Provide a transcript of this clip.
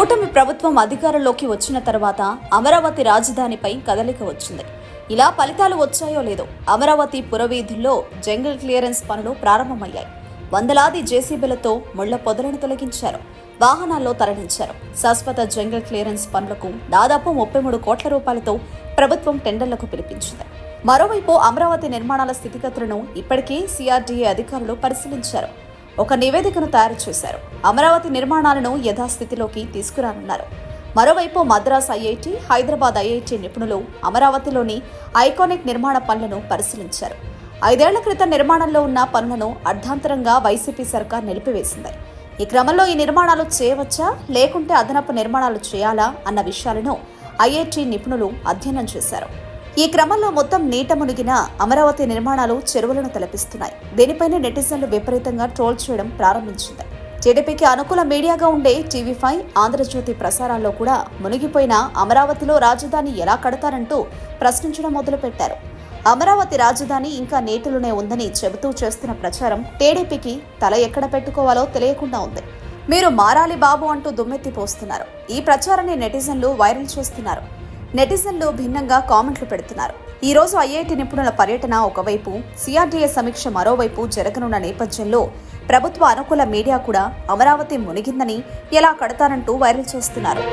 కూటమి ప్రభుత్వం అధికారంలోకి వచ్చిన తర్వాత అమరావతి రాజధానిపై కదలిక వచ్చింది. ఇలా ఫలితాలు వచ్చాయో లేదో అమరావతి పురవీధుల్లో జంగిల్ క్లియరెన్స్ పనులు ప్రారంభమయ్యాయి. వందలాది జేసీబీలతో ముళ్ళ పొదలను తొలగించారు. వాహనాల్లో తరలించారు. శాశ్వత జంగిల్ క్లియరెన్స్ పనులకు దాదాపు ముప్పై మూడు కోట్ల రూపాయలతో ప్రభుత్వం టెండర్లకు పిలిపించింది. మరోవైపు అమరావతి నిర్మాణాల స్థితిగతులను ఇప్పటికే సిఆర్డీఏ అధికారులు పరిశీలించారు. ఒక నివేదికను తయారు చేశారు. అమరావతి నిర్మాణాలను యథాస్థితిలోకి తీసుకురానున్నారు. మరోవైపు మద్రాస్ ఐఐటి హైదరాబాద్ ఐఐటి నిపుణులు అమరావతిలోని ఐకానిక్ నిర్మాణ పనులను పరిశీలించారు. ఐదేళ్ళ క్రితం నిర్మాణంలో ఉన్న పనులను అర్ధాంతరంగా వైసీపీ సర్కార్ నిలిపివేసింది. ఈ క్రమంలో ఈ నిర్మాణాలు చేయవచ్చా? లేకుంటే అదనపు నిర్మాణాలు చేయాలా? అన్న విషయాలను ఐఐటి నిపుణులు అధ్యయనం చేశారు. ఈ క్రమంలో మొత్తం నీట మునిగిన అమరావతి నిర్మాణాలు చెరువులను తలపిస్తున్నాయి. దీనిపైన నెటిజన్లు విపరీతంగా ట్రోల్ చేయడం ప్రారంభించింది. టీడీపీకి అనుకూల మీడియాగా ఉండే టీవీ ఫైవ్ ఆంధ్రజ్యోతి ప్రసారాల్లో కూడా మునిగిపోయిన అమరావతిలో రాజధాని ఎలా కడతారంటూ ప్రశ్నించడం మొదలుపెట్టారు. అమరావతి రాజధాని ఇంకా నేటిలోనే ఉందని చెబుతూ చేస్తున్న ప్రచారం టీడీపీకి తల ఎక్కడ పెట్టుకోవాలో తెలియకుండా ఉంది. మీరు మారాలి బాబు అంటూ దుమ్మెత్తిపోస్తున్నారు ఈ ప్రచారాన్ని నెటిజన్లు వైరల్ చేస్తున్నారు. నెటిజన్లు భిన్నంగా కామెంట్లు పెడుతున్నారు. ఈ రోజు ఐఐటి నిపుణుల పర్యటన ఒకవైపు సిఆర్డీఏ సమీక్ష మరోవైపు జరగనున్న నేపథ్యంలో ప్రభుత్వ అనుకూల మీడియా కూడా అమరావతి మునిగిందని ఎలా కడతారంటూ వైరల్ చేస్తున్నారు.